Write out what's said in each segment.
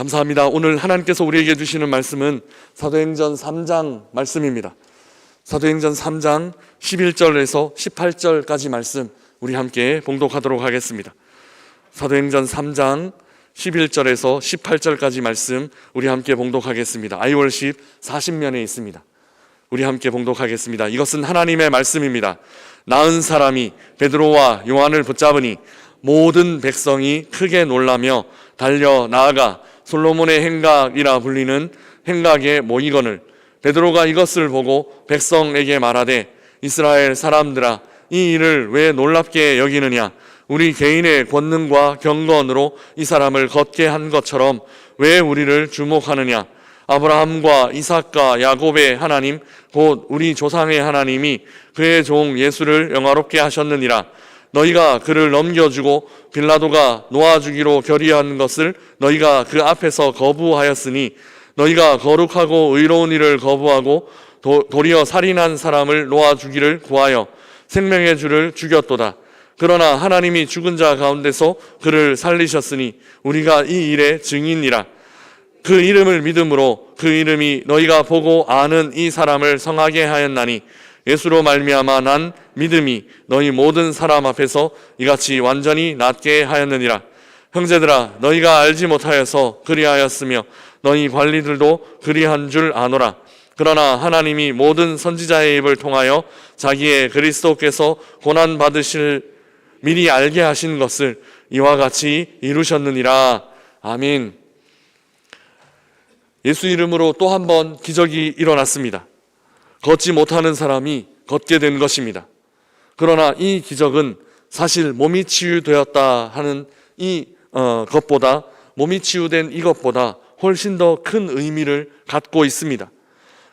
감사합니다. 오늘 하나님께서 우리에게 주시는 말씀은 사도행전 3장 말씀입니다. 사도행전 3장 11절에서 18절까지 말씀 우리 함께 봉독하도록 하겠습니다. 사도행전 3장 11절에서 18절까지 말씀 우리 함께 봉독하겠습니다. 아이월십 40면에 있습니다. 우리 함께 봉독하겠습니다. 이것은 하나님의 말씀입니다. 나은 사람이 베드로와 요한을 붙잡으니 모든 백성이 크게 놀라며 달려 나아가 솔로몬의 행각이라 불리는 행각에 모이거늘 베드로가 이것을 보고 백성에게 말하되 이스라엘 사람들아 이 일을 왜 놀랍게 여기느냐? 우리 개인의 권능과 경건으로 이 사람을 걷게 한 것처럼 왜 우리를 주목하느냐? 아브라함과 이삭과 야곱의 하나님 곧 우리 조상의 하나님이 그의 종 예수를 영화롭게 하셨느니라 너희가 그를 넘겨주고 빌라도가 놓아주기로 결의한 것을 너희가 그 앞에서 거부하였으니 너희가 거룩하고 의로운 일을 거부하고 도, 도리어 살인한 사람을 놓아주기를 구하여 생명의 주를 죽였도다. 그러나 하나님이 죽은 자 가운데서 그를 살리셨으니 우리가 이 일의 증인이라. 그 이름을 믿음으로 그 이름이 너희가 보고 아는 이 사람을 성하게 하였나니 예수로 말미암아 난 믿음이 너희 모든 사람 앞에서 이같이 완전히 낫게 하였느니라. 형제들아 너희가 알지 못하여서 그리하였으며 너희 관리들도 그리한 줄 아노라. 그러나 하나님이 모든 선지자의 입을 통하여 자기의 그리스도께서 고난 받으실 미리 알게 하신 것을 이와 같이 이루셨느니라. 아멘. 예수 이름으로 또 한 번 기적이 일어났습니다. 걷지 못하는 사람이 걷게 된 것입니다. 그러나 이 기적은 사실 몸이 치유되었다 하는 이 어, 것보다 몸이 치유된 이것보다 훨씬 더 큰 의미를 갖고 있습니다.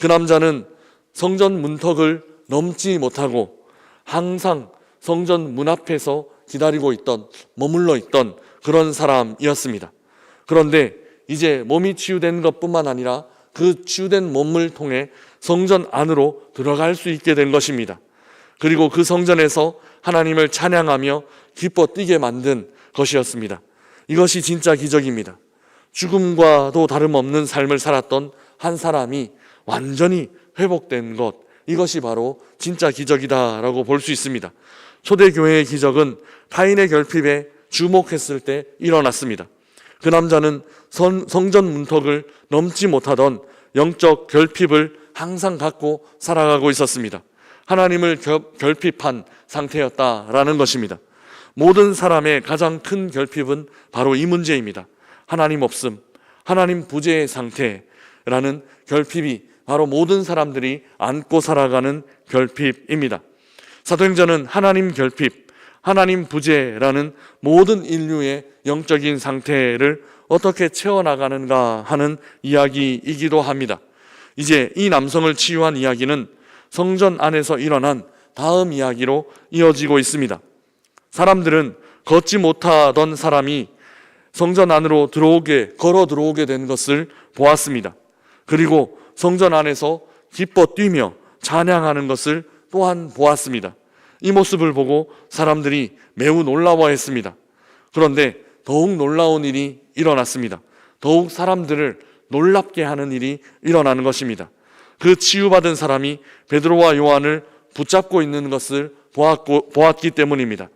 그 남자는 성전 문턱을 넘지 못하고 항상 성전 문 앞에서 기다리고 있던 머물러 있던 그런 사람이었습니다. 그런데 이제 몸이 치유된 것뿐만 아니라 그 치유된 몸을 통해 성전 안으로 들어갈 수 있게 된 것입니다. 그리고 그 성전에서 하나님을 찬양하며 기뻐 뛰게 만든 것이었습니다. 이것이 진짜 기적입니다. 죽음과도 다름없는 삶을 살았던 한 사람이 완전히 회복된 것, 이것이 바로 진짜 기적이다라고 볼 수 있습니다. 초대교회의 기적은 타인의 결핍에 주목했을 때 일어났습니다. 그 남자는 성, 성전 문턱을 넘지 못하던 영적 결핍을 항상 갖고 살아가고 있었습니다. 하나님을 결핍한 상태였다라는 것입니다. 모든 사람의 가장 큰 결핍은 바로 이 문제입니다. 하나님 없음, 하나님 부재의 상태라는 결핍이 바로 모든 사람들이 안고 살아가는 결핍입니다. 사도행전은 하나님 결핍, 하나님 부재라는 모든 인류의 영적인 상태를 어떻게 채워나가는가 하는 이야기이기도 합니다. 이제 이 남성을 치유한 이야기는 성전 안에서 일어난 다음 이야기로 이어지고 있습니다. 사람들은 걷지 못하던 사람이 성전 안으로 들어오게, 걸어 들어오게 된 것을 보았습니다. 그리고 성전 안에서 기뻐 뛰며 찬양하는 것을 또한 보았습니다. 이 모습을 보고 사람들이 매우 놀라워했습니다. 그런데 더욱 놀라운 일이 일어났습니다. 더욱 사람들을 놀랍게 하는 일이 일어나는 것입니다. 그 치유받은 사람이 베드로와 요한을 붙잡고 있는 것을 보았고, 보았기 때문입니다.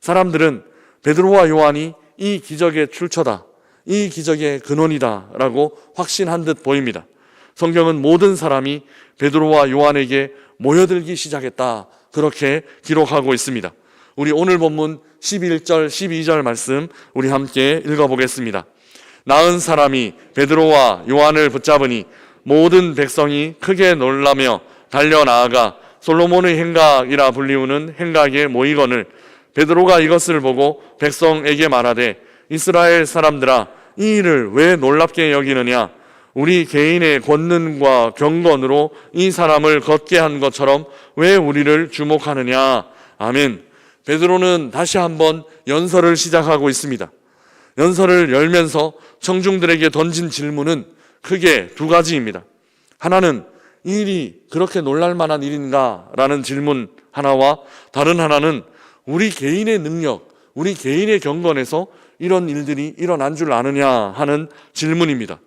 사람들은 베드로와 요한이 이 기적의 출처다. 이 기적의 근원이다 라고 확신한 듯 보입니다. 성경은 모든 사람이 베드로와 요한에게 모여들기 시작했다. 그렇게 기록하고 있습니다. 우리 오늘 본문 11절, 12절 말씀 우리 함께 읽어보겠습니다. 나은 사람이 베드로와 요한을 붙잡으니 모든 백성이 크게 놀라며 달려 나아가 솔로몬의 행각이라 불리우는 행각에 모이거늘 베드로가 이것을 보고 백성에게 말하되 이스라엘 사람들아 이 일을 왜 놀랍게 여기느냐? 우리 개인의 권능과 경건으로 이 사람을 걷게 한 것처럼 왜 우리를 주목하느냐? 아멘. 베드로는 다시 한번 연설을 시작하고 있습니다. 연설을 열면서 청중들에게 던진 질문은 크게 두 가지입니다 하나는 이 일이 그렇게 놀랄 만한 일인가? 라는 질문 하나와 다른 하나는 우리 개인의 능력, 우리 개인의 경건에서 이런 일들이 일어난 줄 아느냐 하는 질문입니다.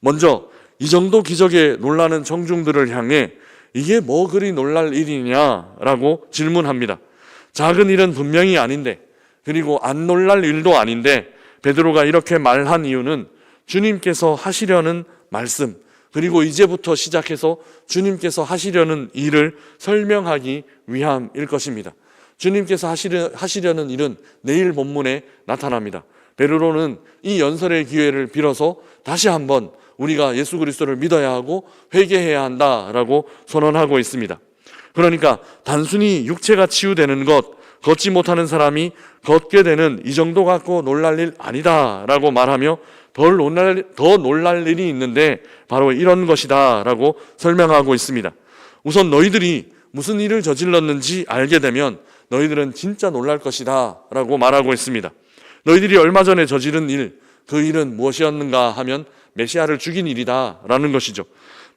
먼저 이 정도 기적에 놀라는 청중들을 향해 이게 뭐 그리 놀랄 일이냐라고 질문합니다. 작은 일은 분명히 아닌데 그리고 안 놀랄 일도 아닌데 베드로가 이렇게 말한 이유는 주님께서 하시려는 말씀 그리고 이제부터 시작해서 주님께서 하시려는 일을 설명하기 위함일 것입니다. 주님께서 하시려, 하시려는 일은 내일 본문에 나타납니다. 베드로는 이 연설의 기회를 빌어서 다시 한번 우리가 예수 그리스도를 믿어야 하고 회개해야 한다라고 선언하고 있습니다. 그러니까 단순히 육체가 치유되는 것, 걷지 못하는 사람이 걷게 되는 이 정도 갖고 놀랄 일 아니다라고 말하며 덜 놀랄, 더 놀랄 일이 있는데 바로 이런 것이다 라고 설명하고 있습니다. 우선 너희들이 무슨 일을 저질렀는지 알게 되면 너희들은 진짜 놀랄 것이다 라고 말하고 있습니다. 너희들이 얼마 전에 저지른 일, 그 일은 무엇이었는가 하면 메시아를 죽인 일이다 라는 것이죠.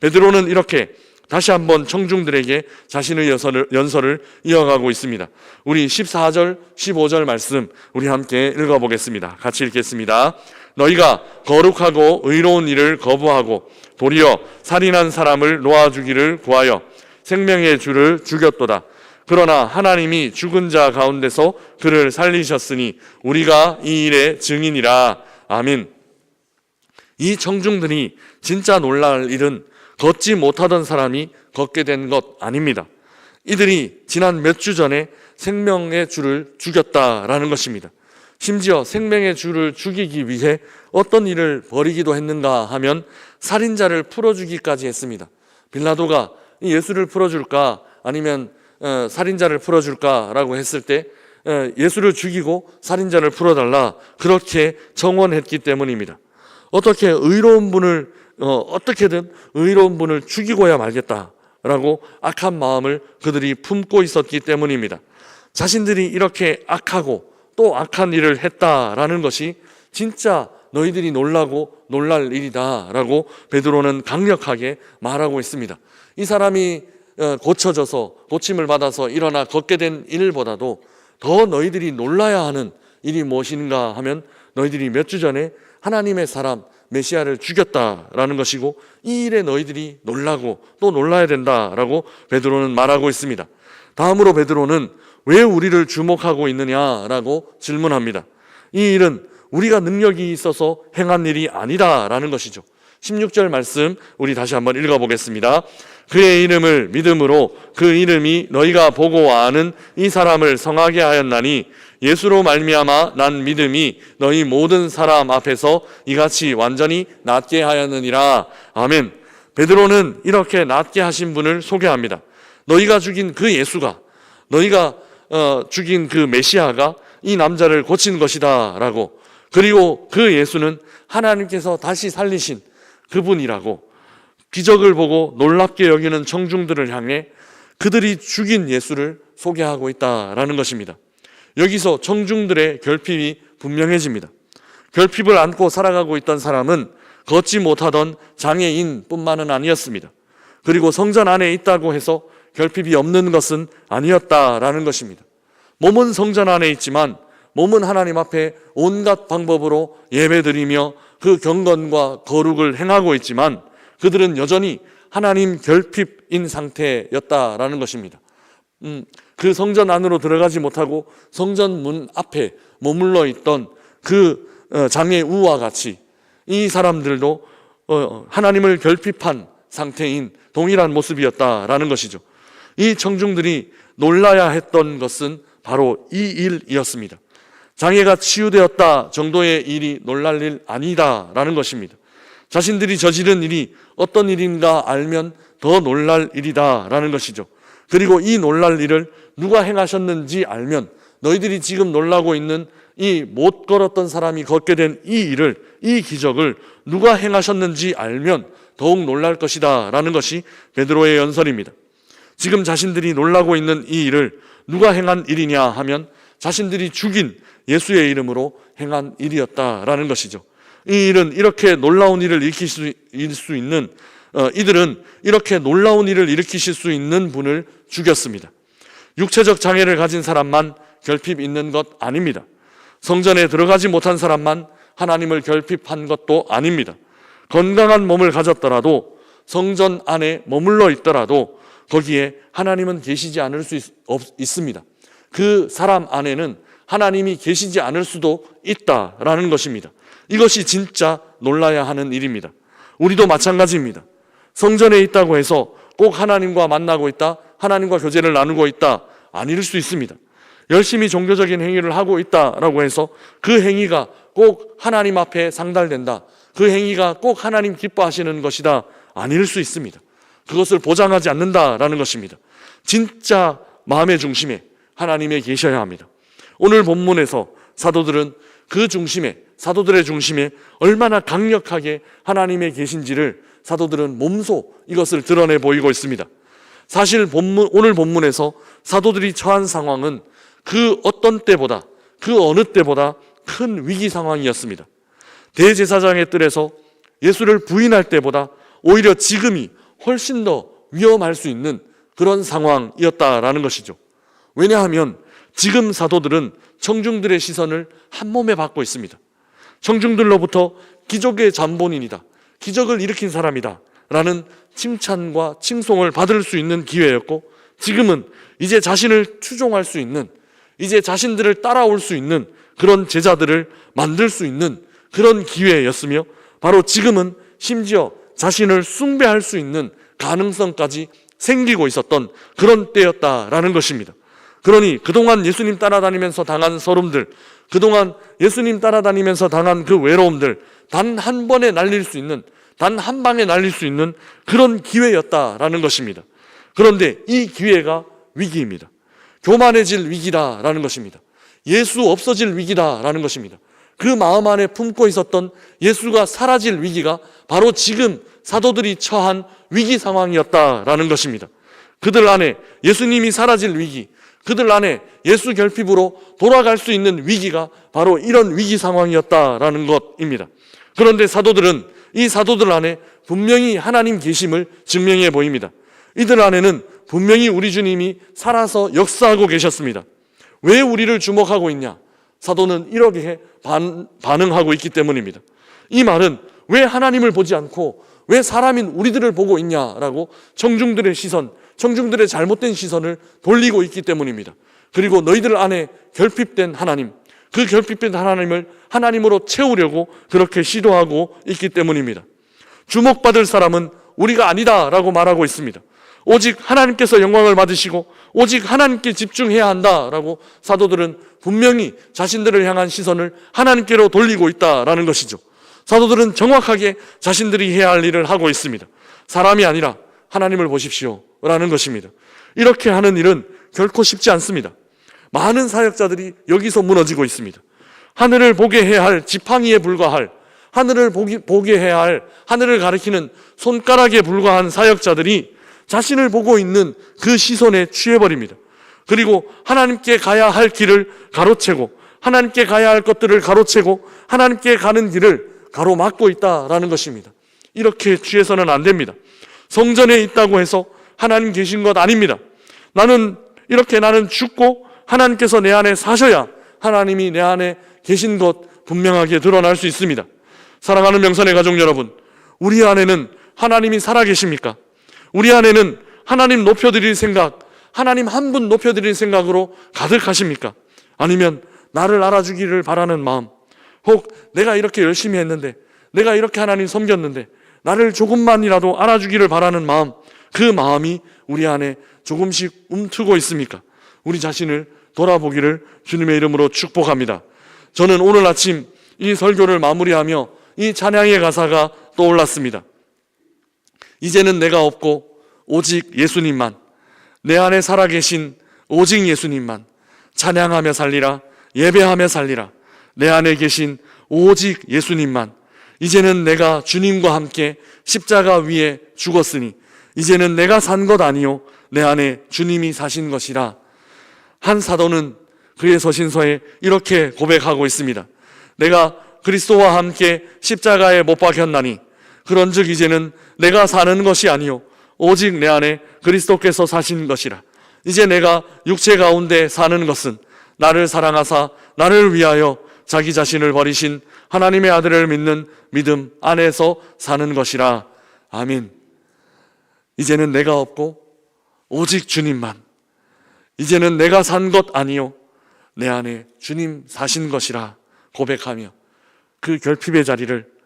베드로는 이렇게 다시 한번 청중들에게 자신의 연설을, 연설을 이어가고 있습니다. 우리 14절, 15절 말씀 우리 함께 읽어보겠습니다. 같이 읽겠습니다. 너희가 거룩하고 의로운 일을 거부하고 도리어 살인한 사람을 놓아주기를 구하여 생명의 주를 죽였도다. 그러나 하나님이 죽은 자 가운데서 그를 살리셨으니 우리가 이 일의 증인이라. 아멘. 이 청중들이 진짜 놀랄 일은 걷지 못하던 사람이 걷게 된 것 아닙니다. 이들이 지난 몇 주 전에 생명의 주를 죽였다라는 것입니다. 심지어 생명의 주를 죽이기 위해 어떤 일을 벌이기도 했는가 하면 살인자를 풀어주기까지 했습니다. 빌라도가 이 예수를 풀어줄까 아니면 어, 살인자를 풀어줄까라고 했을 때 어, 예수를 죽이고 살인자를 풀어달라 그렇게 정원했기 때문입니다. 어떻게 의로운 분을 어, 어떻게든 의로운 분을 죽이고야 말겠다라고 악한 마음을 그들이 품고 있었기 때문입니다. 자신들이 이렇게 악하고 또 악한 일을 했다라는 것이 진짜 너희들이 놀라고 놀랄 일이다라고 베드로는 강력하게 말하고 있습니다. 이 사람이 어, 고쳐져서 고침을 받아서 일어나 걷게 된 일보다도 더 너희들이 놀라야 하는 일이 무엇인가 하면 너희들이 몇 주 전에 하나님의 사람 메시아를 죽였다라는 것이고 이 일에 너희들이 놀라고 또 놀라야 된다라고 베드로는 말하고 있습니다. 다음으로 베드로는 왜 우리를 주목하고 있느냐라고 질문합니다. 이 일은 우리가 능력이 있어서 행한 일이 아니다라는 것이죠. 16절 말씀 우리 다시 한번 읽어보겠습니다. 그의 이름을 믿음으로 그 이름이 너희가 보고 아는 이 사람을 성하게 하였나니 예수로 말미암아 난 믿음이 너희 모든 사람 앞에서 이같이 완전히 낫게 하였느니라. 아멘. 베드로는 이렇게 낫게 하신 분을 소개합니다. 너희가 죽인 그 예수가 너희가 어, 죽인 그 메시아가 이 남자를 고친 것이다라고 그리고 그 예수는 하나님께서 다시 살리신 그분이라고 기적을 보고 놀랍게 여기는 청중들을 향해 그들이 죽인 예수를 소개하고 있다라는 것입니다. 여기서 청중들의 결핍이 분명해집니다. 결핍을 안고 살아가고 있던 사람은 걷지 못하던 장애인뿐만은 아니었습니다. 그리고 성전 안에 있다고 해서 결핍이 없는 것은 아니었다라는 것입니다. 몸은 성전 안에 있지만 몸은 하나님 앞에 온갖 방법으로 예배드리며 그 경건과 거룩을 행하고 있지만 그들은 여전히 하나님 결핍인 상태였다라는 것입니다. 음, 그 성전 안으로 들어가지 못하고 성전 문 앞에 머물러 있던 그 어, 장애 우와 같이 이 사람들도 어, 하나님을 결핍한 상태인 동일한 모습이었다라는 것이죠. 이 청중들이 놀라야 했던 것은 바로 이 일이었습니다. 장애가 치유되었다 정도의 일이 놀랄 일 아니다라는 것입니다. 자신들이 저지른 일이 어떤 일인가 알면 더 놀랄 일이다라는 것이죠. 그리고 이 놀랄 일을 누가 행하셨는지 알면 너희들이 지금 놀라고 있는 이 못 걸었던 사람이 걷게 된 이 일을 이 기적을 누가 행하셨는지 알면 더욱 놀랄 것이다라는 것이 베드로의 연설입니다. 지금 자신들이 놀라고 있는 이 일을 누가 행한 일이냐 하면 자신들이 죽인 예수의 이름으로 행한 일이었다라는 것이죠. 이 일은 이렇게 놀라운 일을 일으킬 수 있는 어, 이들은 이렇게 놀라운 일을 일으키실 수 있는 분을 죽였습니다. 육체적 장애를 가진 사람만 결핍 있는 것 아닙니다. 성전에 들어가지 못한 사람만 하나님을 결핍한 것도 아닙니다. 건강한 몸을 가졌더라도 성전 안에 머물러 있더라도 거기에 하나님은 계시지 않을 수 있, 없, 있습니다. 그 사람 안에는 하나님이 계시지 않을 수도 있다라는 것입니다. 이것이 진짜 놀라야 하는 일입니다. 우리도 마찬가지입니다. 성전에 있다고 해서 꼭 하나님과 만나고 있다, 하나님과 교제를 나누고 있다, 아닐 수 있습니다. 열심히 종교적인 행위를 하고 있다라고 해서 그 행위가 꼭 하나님 앞에 상달된다. 그 행위가 꼭 하나님 기뻐하시는 것이다. 아닐 수 있습니다. 그것을 보장하지 않는다라는 것입니다. 진짜 마음의 중심에 하나님에 계셔야 합니다. 오늘 본문에서 사도들은 그 중심에 사도들의 중심에 얼마나 강력하게 하나님의 계신지를 사도들은 몸소 이것을 드러내 보이고 있습니다. 사실 본문 오늘 본문에서 사도들이 처한 상황은 그 어떤 때보다 그 어느 때보다 큰 위기 상황이었습니다. 대제사장의 뜰에서 예수를 부인할 때보다 오히려 지금이 훨씬 더 위험할 수 있는 그런 상황이었다라는 것이죠. 왜냐하면 지금 사도들은 청중들의 시선을 한 몸에 받고 있습니다. 청중들로부터 기적의 잠본인이다. 기적을 일으킨 사람이다. 라는 칭찬과 칭송을 받을 수 있는 기회였고 지금은 이제 자신을 추종할 수 있는 이제 자신들을 따라올 수 있는 그런 제자들을 만들 수 있는 그런 기회였으며 바로 지금은 심지어 자신을 숭배할 수 있는 가능성까지 생기고 있었던 그런 때였다라는 것입니다. 그러니 그동안 예수님 따라다니면서 당한 서름들, 그동안 예수님 따라다니면서 당한 그 외로움들 단 한 번에 날릴 수 있는, 단 한 방에 날릴 수 있는 그런 기회였다라는 것입니다. 그런데 이 기회가 위기입니다. 교만해질 위기다라는 것입니다. 예수 없어질 위기다라는 것입니다. 그 마음 안에 품고 있었던 예수가 사라질 위기가 바로 지금 사도들이 처한 위기 상황이었다라는 것입니다. 그들 안에 예수님이 사라질 위기, 그들 안에 예수 결핍으로 돌아갈 수 있는 위기가 바로 이런 위기 상황이었다라는 것입니다. 그런데 사도들은 이 사도들 안에 분명히 하나님 계심을 증명해 보입니다. 이들 안에는 분명히 우리 주님이 살아서 역사하고 계셨습니다. 왜 우리를 주목하고 있냐? 사도는 이렇게 반, 반응하고 있기 때문입니다. 이 말은 왜 하나님을 보지 않고 왜 사람인 우리들을 보고 있냐라고 청중들의 시선, 청중들의 잘못된 시선을 돌리고 있기 때문입니다. 그리고 너희들 안에 결핍된 하나님, 그 결핍된 하나님을 하나님으로 채우려고 그렇게 시도하고 있기 때문입니다. 주목받을 사람은 우리가 아니다라고 말하고 있습니다. 오직 하나님께서 영광을 받으시고 오직 하나님께 집중해야 한다라고 사도들은 분명히 자신들을 향한 시선을 하나님께로 돌리고 있다라는 것이죠. 사도들은 정확하게 자신들이 해야 할 일을 하고 있습니다. 사람이 아니라 하나님을 보십시오. 라는 것입니다. 이렇게 하는 일은 결코 쉽지 않습니다. 많은 사역자들이 여기서 무너지고 있습니다. 하늘을 보게 해야 할 지팡이에 불과할 하늘을 보기, 보게 해야 할 하늘을 가리키는 손가락에 불과한 사역자들이 자신을 보고 있는 그 시선에 취해버립니다. 그리고 하나님께 가야 할 길을 가로채고 하나님께 가야 할 것들을 가로채고 하나님께 가는 길을 가로막고 있다라는 것입니다. 이렇게 취해서는 안 됩니다. 성전에 있다고 해서 하나님 계신 것 아닙니다. 나는 이렇게 나는 죽고 하나님께서 내 안에 사셔야 하나님이 내 안에 계신 것 분명하게 드러날 수 있습니다. 사랑하는 명선의 가족 여러분, 우리 안에는 하나님이 살아 계십니까? 우리 안에는 하나님 높여드릴 생각, 하나님 한 분 높여드릴 생각으로 가득하십니까? 아니면 나를 알아주기를 바라는 마음, 혹 내가 이렇게 열심히 했는데, 내가 이렇게 하나님 섬겼는데, 나를 조금만이라도 알아주기를 바라는 마음, 그 마음이 우리 안에 조금씩 움트고 있습니까? 우리 자신을 돌아보기를 주님의 이름으로 축복합니다. 저는 오늘 아침 이 설교를 마무리하며 이 찬양의 가사가 떠올랐습니다. 이제는 내가 없고 오직 예수님만 내 안에 살아계신 오직 예수님만 찬양하며 살리라 예배하며 살리라. 내 안에 계신 오직 예수님만. 이제는 내가 주님과 함께 십자가 위에 죽었으니 이제는 내가 산 것 아니요 내 안에 주님이 사신 것이라. 한 사도는 그의 서신서에 이렇게 고백하고 있습니다. 내가 그리스도와 함께 십자가에 못 박혔나니 그런즉 이제는 내가 사는 것이 아니요 오직 내 안에 그리스도께서 사신 것이라 이제 내가 육체 가운데 사는 것은 나를 사랑하사 나를 위하여 자기 자신을 버리신 하나님의 아들을 믿는 믿음 안에서 사는 것이라. 아멘. 이제는 내가 없고 오직 주님만. 이제는 내가 산 것 아니요 내 안에 주님 사신 것이라 고백하며 그 결핍의 자리를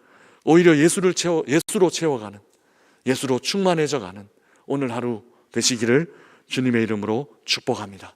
오히려 예수를 채워 예수로 채워가는 예수로 충만해져 가는 오늘 하루 되시기를 주님의 이름으로 축복합니다.